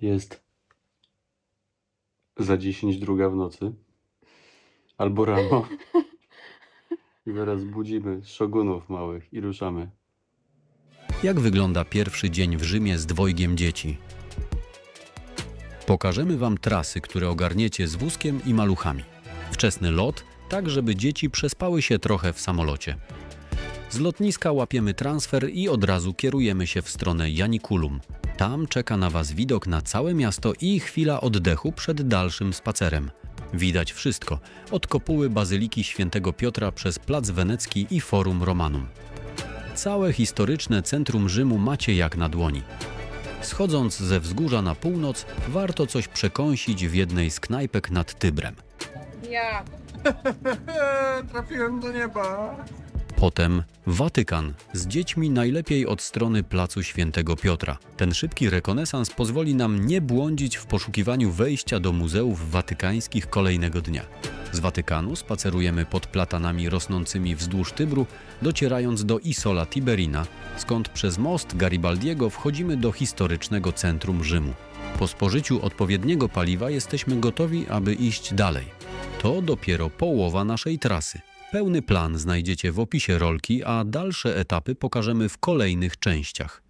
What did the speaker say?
Jest za 10 druga w nocy. Albo rano. I zaraz budzimy szogunów małych i ruszamy. Jak wygląda pierwszy dzień w Rzymie z dwojgiem dzieci? Pokażemy Wam trasy, które ogarniecie z wózkiem i maluchami. Wczesny lot, tak żeby dzieci przespały się trochę w samolocie. Z lotniska łapiemy transfer i od razu kierujemy się w stronę Janikulum. Tam czeka na Was widok na całe miasto i chwila oddechu przed dalszym spacerem. Widać wszystko, od kopuły Bazyliki Świętego Piotra przez Plac Wenecki i Forum Romanum. Całe historyczne centrum Rzymu macie jak na dłoni. Schodząc ze wzgórza na północ, warto coś przekąsić w jednej z knajpek nad Tybrem. Ja. Trafiłem do nieba. Potem Watykan, z dziećmi najlepiej od strony placu Świętego Piotra. Ten szybki rekonesans pozwoli nam nie błądzić w poszukiwaniu wejścia do muzeów watykańskich kolejnego dnia. Z Watykanu spacerujemy pod platanami rosnącymi wzdłuż Tybru, docierając do Isola Tiberina, skąd przez most Garibaldiego wchodzimy do historycznego centrum Rzymu. Po spożyciu odpowiedniego paliwa jesteśmy gotowi, aby iść dalej. To dopiero połowa naszej trasy. Pełny plan znajdziecie w opisie rolki, a dalsze etapy pokażemy w kolejnych częściach.